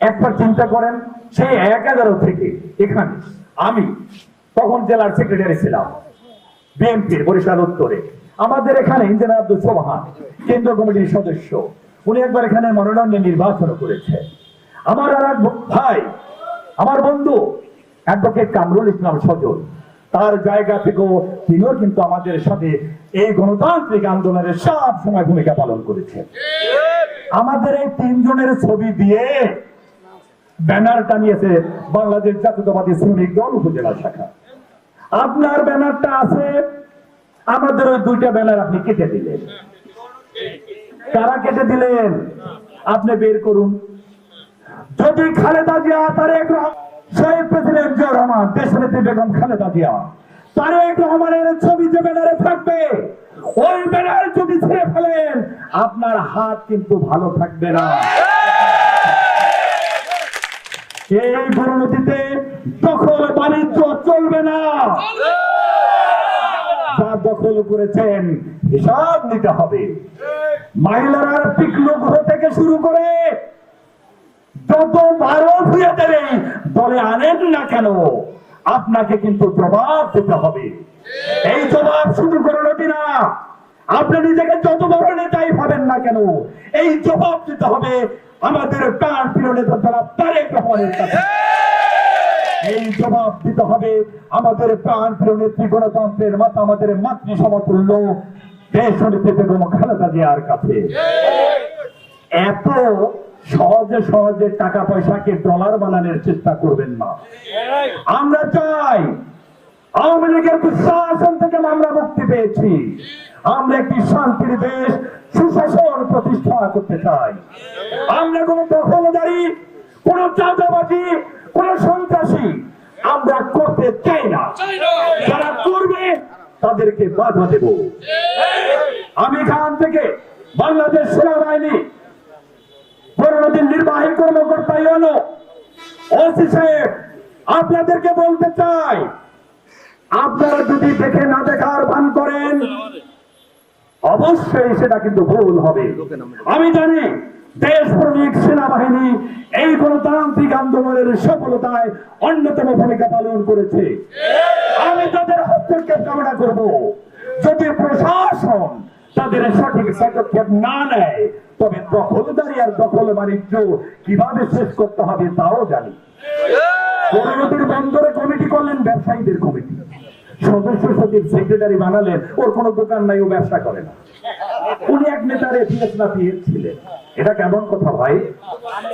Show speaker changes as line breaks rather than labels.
একবার চিন্তা করেন সেই এক এগারো থেকে এখানে আমি তখন জেলার সেক্রেটারি ছিলাম বিএনপির বরিশাল উত্তরে। আমাদের এখানে ইন্দিরা আব্দুল সোহান কেন্দ্র কমিটির সদস্য উনি একবার এখানে মনোনয়ন নির্বাচন করেছে। আমার আর এক ভাই আমার বন্ধু অ্যাডভোকেট কামরুল ইসলাম সজল তার জায়গা থেকেও তিনিও কিন্তু আমাদের সাথে এই গণতান্ত্রিক আন্দোলনের সব সময় ভূমিকা পালন করেছে আমাদের এই তিনজনের ছবি দিয়ে ব্যানার টানিয়েছে বাংলাদেশ জাতীয়তাবাদী শ্রমিক দল উপজেলা শাখা। আপনার ব্যানারটা আছে, আমাদের ওই দুইটা ব্যানার আপনি কেটে দিলেন। কারা কেটে দিলেন? আপনি বের করুন। যদি খালেদা জিয়া, তারেক শহীদ প্রেসিডেন্ট জিয়া রহমান, দেশনেত্রী বেগম খালেদা জিয়া, তারেক রহমানের ছবি যে ব্যানারে থাকবে, ওই ব্যানার যদি ছেড়ে ফেলেন, আপনার হাত কিন্তু ভালো থাকবে না। এই পরিণতিতে দখল বাণিজ্য চলবে না। দখল করেছেন, হিসাব নিতে হবে। থেকে শুরু করে যত হয়ে দলে আনেন না কেন, আপনাকে কিন্তু জবাব দিতে হবে। এই জবাব শুধু করণটি না, আপনি নিজেকে যত বড় নেতাই পাবেন না কেন, এই জবাব দিতে হবে আমাদের প্রাণ তারেক কাছে। এই জবাব দিতে হবে আমাদের প্রাণ প্রিয় নেত্রী, গণতন্ত্রের মাতা, আমাদের মাতৃ সমতুল্য খালেদা জিয়ার কাছে। এত সহজে সহজে টাকা পয়সাকে ডলার বানানোর চেষ্টা করবেন না। আমরা চাই আওয়ামী লীগের দুঃশাসন থেকে আমরা মুক্তি পেয়েছি। আমরা একটি শান্তির দেশ, সুশাসন প্রতিষ্ঠা করতে চাই। আমরা কোন দখলদারি কোন চাঁদাবাজি কোন সন্ত্রাসী আমরা করতে চাই না। যারা করবে, তাদেরকে বাধা দেব। আমি এখান থেকে বাংলাদেশ সেনাবাহিনী পরিণতির নির্বাহী কর্মকর্তা ইউনো, ওসি সাহেব, আপনাদেরকে বলতে চাই, আপনারা যদি দেখে না দেখার ভান করেন, অবশ্যই সেটা কিন্তু ভুল হবে। আমি জানি দেশপ্রেমিক সেনাবাহিনী এই গণতান্ত্রিক আন্দোলনের সফলতায় অন্যতম ভূমিকা পালন করেছে। আমি তাদের হস্তক্ষেপ কামনা করব। যদি প্রশাসন তাদের সঠিক পদক্ষেপ না নেয় তবে দখলদারি আর দখল বাণিজ্য কীভাবে শেষ করতে হবে তাও জানি। পরিণতির বন্দরে কমিটি করলেন ব্যবসায়ীদের কমিটি। সদস্য সচিব সেক্রেটারি বানালেন ওর কোনো দোকান নাই, ও ব্যবসা করে না। উনি এক নেতার এফিএস না পিএস ছিলেন। এটা কেমন কথা ভাই?